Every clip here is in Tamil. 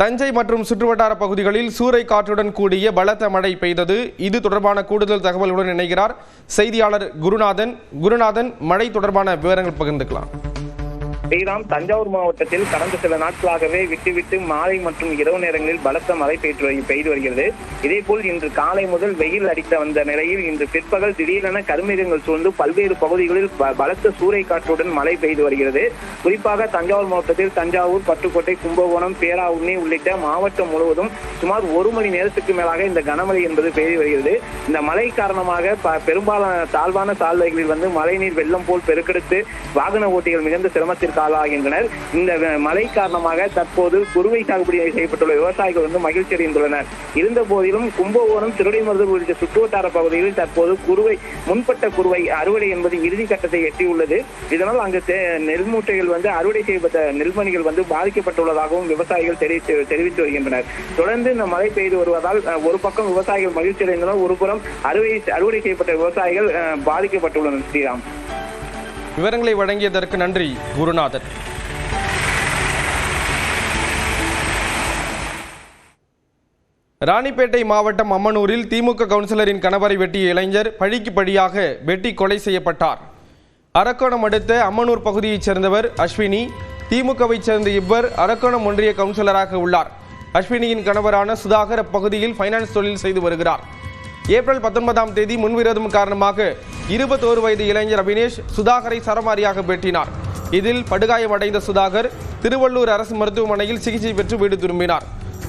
தஞ்சை மற்றும் சுற்றுவட்டார பகுதிகளில் சூறை காற்றுடன் கூடிய பலத்த மழை பெய்தது. இது தொடர்பான கூடுதல் தகவலுடன் இணைகிறார் செய்தியாளர் குருநாதன். குருநாதன் மழை தொடர்பான விவரங்கள் பகிர்ந்துக்கலாம். ஸ்ரீராம் தஞ்சாவூர் மாவட்டத்தில் கடந்த சில நாட்களாகவே விட்டுவிட்டு மாலை மற்றும் இரவு நேரங்களில் பலத்த மழை பெய்து பெய்து வருகிறது. இதேபோல் இன்று காலை முதல் வெயில் அடித்த வந்த நிலையில் இன்று பிற்பகல் திடீரென கருமேகங்கள் சூழ்ந்து பல்வேறு பகுதிகளில் ப- பலத்த சூறை காற்றுடன் மழை பெய்து வருகிறது. குறிப்பாக தஞ்சாவூர் மாவட்டத்தில் தஞ்சாவூர் பட்டுக்கோட்டை கும்பகோணம் பேராவுண்ணி உள்ளிட்ட மாவட்டம் முழுவதும் சுமார் ஒரு மணி நேரத்துக்கு மேலாக இந்த கனமழை என்பது பெய்து வருகிறது. இந்த மழை காரணமாக ப- பெரும்பாலான தாழ்வான சாலைகளில் வந்து மழைநீர் வெள்ளம் போல் பெருக்கெடுத்து வாகன ஓட்டிகள் மிகுந்த சிரமத்திற்கு ஆளாகின்றனர் இந்த மழை காரணமாக தற்போது குறுவை சாகுபடி செய்யப்பட்டுள்ள விவசாயிகள் வந்து மகிழ்ச்சி அடைந்துள்ளனர். இருந்த போதிலும் கும்பகோணம் திருடைமருதூர் உள்ளிட்ட சுற்றுவட்டார பகுதிகளில் தற்போது குறுவை முன்பட்ட குறுவை அறுவடை என்பது இறுதி கட்டத்தை எட்டியுள்ளது. இதனால் அங்கு நெல் மூட்டைகள் வந்து அறுவடை செய்யப்பட்ட நெல்மணிகள் வந்து பாதிக்கப்பட்டுள்ளதாகவும் விவசாயிகள் தெரிவித்து தெரிவித்து வருகின்றனர். தொடர்ந்து இந்த மழை பெய்து வருவதால் ஒரு பக்கம் விவசாயிகள் மகிழ்ச்சி அடைந்தனர் ஒருபுறம் அறுவை அறுவடை அறுவடை செய்யப்பட்ட விவசாயிகள் பாதிக்கப்பட்டுள்ளனர். ஸ்ரீராம். விவரங்களை வழங்கியதற்கு நன்றி குருநாதன். ராணிப்பேட்டை மாவட்டம் அம்மனூரில் திமுக கவுன்சிலரின் கணவரை வெட்டிய இளைஞர் பழிக்கு பழியாக வெட்டி கொலை செய்யப்பட்டார். அரக்கோணம் அடுத்த அம்மனூர் பகுதியைச் சேர்ந்தவர் அஸ்வினி திமுகவைச் சேர்ந்த இவர் அரக்கோணம் ஒன்றிய கவுன்சிலராக உள்ளார். அஸ்வினியின் கணவரான சுதாகர் அப்பகுதியில் ஃபைனான்ஸ் தொழில் செய்து வருகிறார். ஏப்ரல் பத்தொன்பதாம் தேதி முன்விரோதம் காரணமாக இருபத்தோரு வயது இளைஞர் அபினேஷ் சுதாகரை சரமாரியாக வெட்டினார். இதில் படுகாயமடைந்த சுதாகர் திருவள்ளூர் அரசு மருத்துவமனையில் சிகிச்சை பெற்று வீடு திரும்பினார்.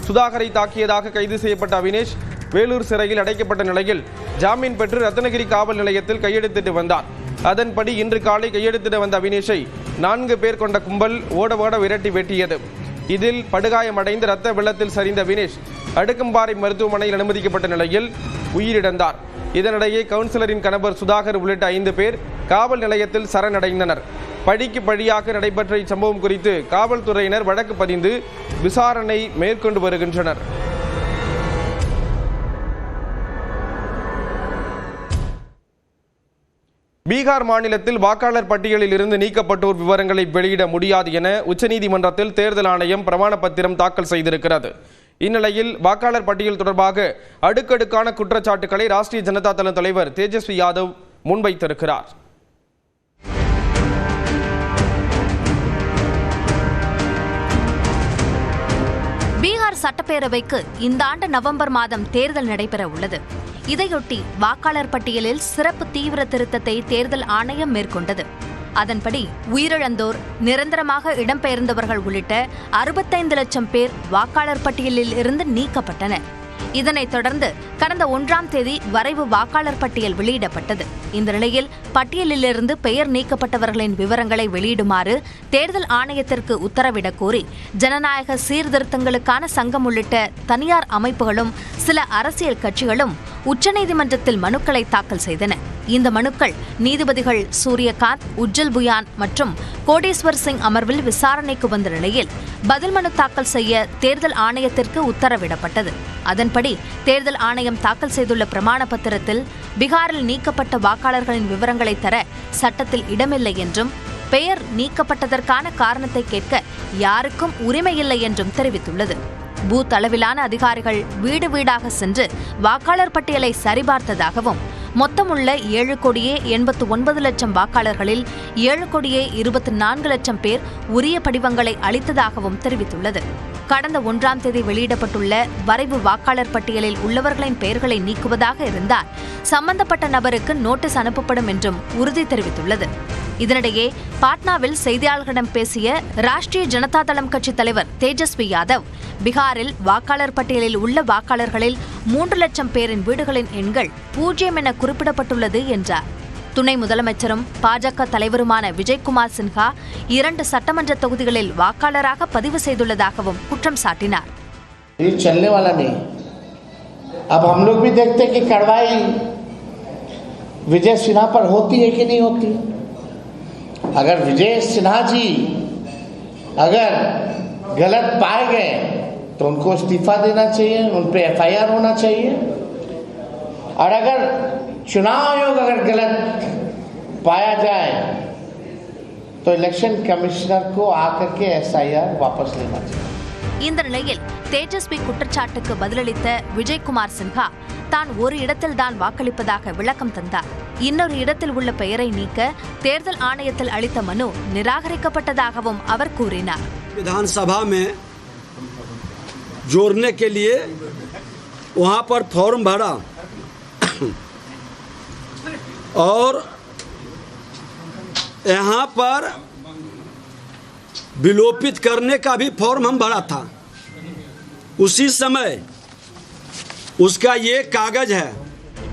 சுதாகரை தாக்கியதாக கைது செய்யப்பட்ட அவினேஷ் வேலூர் சிறையில் அடைக்கப்பட்ட நிலையில் ஜாமீன் பெற்று ரத்னகிரி காவல் நிலையத்தில் கையெழுத்திட்டு வந்தார். அதன்படி இன்று காலை கையெழுத்திட வந்த அவினேஷை நான்கு பேர் கொண்ட கும்பல் ஓட ஓட விரட்டி வெட்டியது. இதில் படுகாயமடைந்து ரத்த வெள்ளத்தில் சரிந்த வினேஷ் அடுக்கம்பாறை மருத்துவமனையில் அனுமதிக்கப்பட்ட நிலையில் உயிரிழந்தார். இதனிடையே கவுன்சிலரின் கணவர் சுதாகர் உள்ளிட்ட ஐந்து பேர் காவல் நிலையத்தில் சரணடைந்தனர். பழிக்கு பழியாக நடைபெற்ற இச்சம்பவம் குறித்து காவல்துறையினர் வழக்கு பதிந்து விசாரணை மேற்கொண்டு வருகின்றனர். பீகார் மாநிலத்தில் வாக்காளர் பட்டியலில் இருந்து நீக்கப்பட்டோர் விவரங்களை வெளியிட முடியாது என உச்சநீதிமன்றத்தில் தேர்தல் ஆணையம் பிரமாண பத்திரம் தாக்கல் செய்திருக்கிறது. இந்நிலையில் வாக்காளர் பட்டியல் தொடர்பாக அடுக்கடுக்கான குற்றச்சாட்டுகளை ராஷ்டிரிய ஜனதா தள தலைவர் தேஜஸ்வி யாதவ் முன்வைத்திருக்கிறார். பீகார் சட்டப்பேரவைக்கு இந்த ஆண்டு நவம்பர் மாதம் தேர்தல் நடைபெற உள்ளது. இதையொட்டி வாக்காளர் பட்டியலில் சிறப்பு தீவிர திருத்தத்தை தேர்தல் ஆணையம் மேற்கொண்டது. அதன்படி உயிரிழந்தோர் நிரந்தரமாக இடம்பெயர்ந்தவர்கள் உள்ளிட்ட அறுபத்தைந்து லட்சம் பேர் வாக்காளர் பட்டியலில் இருந்து நீக்கப்பட்டனர். இதனைத் தொடர்ந்து கடந்த ஒன்றாம் தேதி வரைவு வாக்காளர் பட்டியல் வெளியிடப்பட்டது. இந்த நிலையில் பட்டியலிலிருந்து பெயர் நீக்கப்பட்டவர்களின் விவரங்களை வெளியிடுமாறு தேர்தல் ஆணையத்திற்கு உத்தரவிடக் கோரி ஜனநாயக சீர்திருத்தங்களுக்கான சங்கம் உள்ளிட்ட தனியார் அமைப்புகளும் சில அரசியல் கட்சிகளும் உச்சநீதிமன்றத்தில் மனுக்களை தாக்கல் செய்தன. இந்த மனுக்கள் நீதிபதிகள் சூரியகாந்த் உஜ்ஜல் புயான் மற்றும் கோடீஸ்வர் சிங் அமர்வில் விசாரணைக்கு வந்த நிலையில் பதில் மனு தாக்கல் செய்ய தேர்தல் ஆணையத்திற்கு உத்தரவிடப்பட்டது. அதன்படி தேர்தல் ஆணையம் தாக்கல் செய்துள்ள பிரமாண பத்திரத்தில் பீகாரில் நீக்கப்பட்ட வாக்காளர்களின் விவரங்களை தர சட்டத்தில் இடமில்லை என்றும் பெயர் நீக்கப்பட்டதற்கான காரணத்தை கேட்க யாருக்கும் உரிமையில்லை என்றும் தெரிவித்துள்ளது. பூத் அளவிலான அதிகாரிகள் வீடு வீடாக சென்று வாக்காளர் பட்டியலை சரிபார்த்ததாகவும் மொத்தமுள்ள ஏழு கோடியே எண்பத்து ஒன்பது லட்சம் வாக்காளர்களில் ஏழு கோடியே இருபத்தி நான்கு லட்சம் பேர் உரிய படிவங்களை அளித்ததாகவும் தெரிவித்துள்ளது. கடந்த ஒன்றாம் தேதி வெளியிடப்பட்டுள்ள வரைவு வாக்காளர் பட்டியலில் உள்ளவர்களின் பெயர்களை நீக்குவதாக இருந்தால் சம்பந்தப்பட்ட நபருக்கு நோட்டீஸ் அனுப்பப்படும் என்றும் உறுதி தெரிவித்துள்ளது. இதனிடையே பாட்னாவில் செய்தியாளர்களிடம் பேசிய ராஷ்டிரிய ஜனதா தளம் கட்சி தலைவர் தேஜஸ்வி யாதவ் பீகாரில் வாக்காளர் பட்டியலில் உள்ள வாக்காளர்களில் மூன்று லட்சம் பேரின் வீடுகளின் எண்கள் பூஜ்ஜியம் என குறிப்பிடப்பட்டுள்ளது என்றார். துணை முதலமைச்சரும் பாஜக தலைவருமான விஜய்குமார் சின்ஹா இரண்டு சட்டமன்ற தொகுதிகளில் வாக்காளராக பதிவு செய்துள்ளதாகவும் குற்றம் சாட்டினார். विजय सिन्हा पर होती है कि नहीं होती अगर विजय सिन्हा जी अगर गलत पाए गए तो उनको इस्तीफा देना चाहिए उन पर एफ होना चाहिए और अगर चुनाव आयोग अगर गलत पाया जाए तो इलेक्शन कमिश्नर को आकर के एसआईआर वापस लेना चाहिए இந்த நிலையில் தேஜஸ்வி குற்றச்சாட்டுக்கு பதிலளித்த விஜய்குமார் சின்ஹா தான் ஒரு இடத்தில் தான் வாக்களிப்பதாக விளக்கம் தந்தார் இன்னொரு இடத்தில் உள்ள பெயரை நீக்க தேர்தல் ஆணையத்தில் அளித்த மனு நிராகரிக்கப்பட்டதாகவும் அவர் கூறினார் विधानसभा में जोड़ने के लिए वहाँ पर फॉर्म भरा और यहाँ पर विलोपित करने का भी फॉर्म हम भरा था उसी समय उसका ये कागज है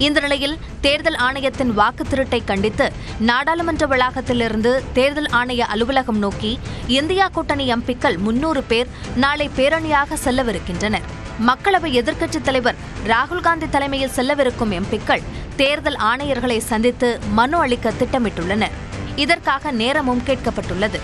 இந்த நிலையில் தேர்தல் ஆணையத்தின் வாக்கு திருட்டை கண்டித்து நாடாளுமன்ற வளாகத்திலிருந்து தேர்தல் ஆணைய அலுவலகம் நோக்கி இந்தியா கூட்டணி எம்பிக்கள் முன்னூறு பேர் நாளை பேரணியாக செல்லவிருக்கின்றனர் மக்களவை எதிர்க்கட்சித் தலைவர் ராகுல் காந்தி தலைமையில் செல்லவிருக்கும் எம்பிக்கள் தேர்தல் ஆணையர்களை சந்தித்து மனு அளிக்க திட்டமிட்டுள்ளனர் இதற்காக நேரமும் கேட்கப்பட்டுள்ளது